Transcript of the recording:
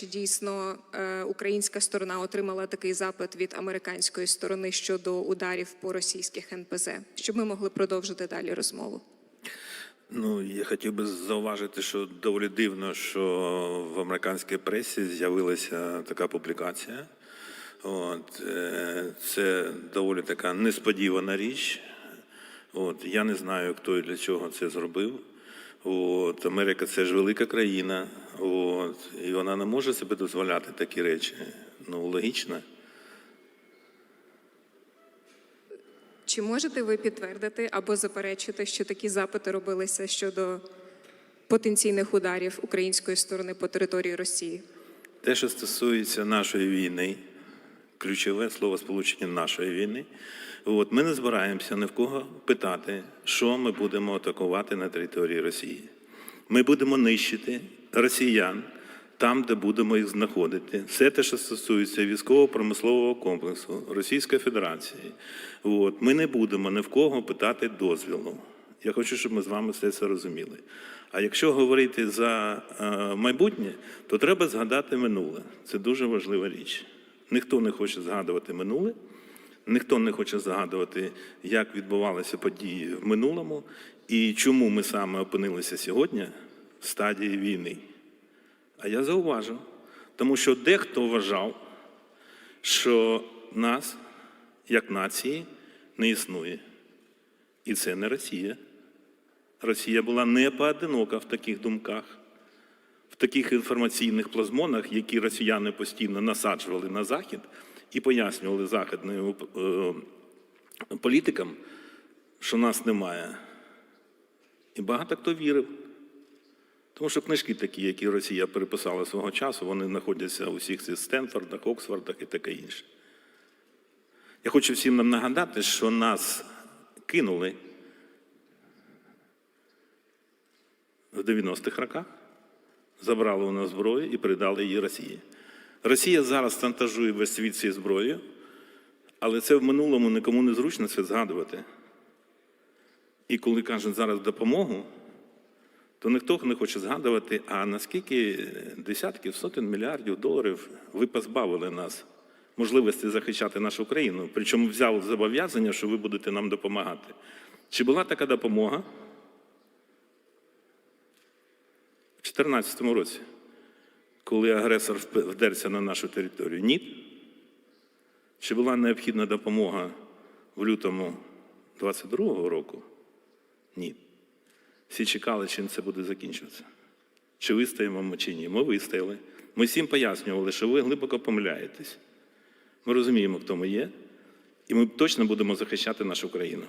Чи дійсно е, українська сторона отримала такий запит від американської сторони щодо ударів по російських НПЗ, щоб ми могли продовжити далі розмову? Ну, я хотів би зауважити, що доволі дивно, що в американській пресі з'явилася така публікація. От, е, це доволі така несподівана річ. От, я не знаю, хто і для чого це зробив. От, Америка це ж велика країна, от, і вона не може себе дозволяти такі речі. Ну, логічно. Чи можете ви підтвердити або заперечити, що такі запити робилися щодо потенційних ударів української сторони по території Росії? Те, що стосується нашої війни, ключове слово сполучення нашої війни. От ми не збираємося ні в кого питати, що ми будемо атакувати на території Росії. Ми будемо нищити росіян там, де будемо їх знаходити. Все те, що стосується військово-промислового комплексу Російської Федерації. От ми не будемо ні в кого питати дозвілу. Я хочу, щоб ми з вами все це розуміли. А якщо говорити за е, майбутнє, то треба згадати минуле. Це дуже важлива річ. Ніхто не хоче згадувати минуле, ніхто не хоче згадувати, як відбувалися події в минулому і чому ми саме опинилися сьогодні в стадії війни. А я зауважу, тому що дехто вважав, що нас, як нації, не існує. І це не Росія. Росія була не поодинока в таких думках, таких інформаційних плазмонах, які росіяни постійно насаджували на Захід і пояснювали західним е, політикам, що нас немає. І багато хто вірив. Тому що книжки такі, які Росія переписала свого часу, вони знаходяться у всіх цих Стенфордах, Оксфордах і таке інше. Я хочу всім нам нагадати, що нас кинули в 90-х роках, забрали у нас зброю і передали її Росії. Росія зараз шантажує весь світ цією зброєю, але це в минулому нікому не зручно це згадувати. І коли кажуть зараз допомогу, то ніхто не хоче згадувати, а наскільки десятків, сотень мільярдів доларів ви позбавили нас можливості захищати нашу країну, причому взяли зобов'язання, що ви будете нам допомагати. Чи була така допомога в 2014 році, коли агресор вдерся на нашу територію? Ні. Чи була необхідна допомога в лютому 22-го року? Ні. Всі чекали, чим це буде закінчуватися. Чи вистоїмо ми, чи ні. Ми вистояли. Ми всім пояснювали, що ви глибоко помиляєтесь. Ми розуміємо, хто ми є, і ми точно будемо захищати нашу країну.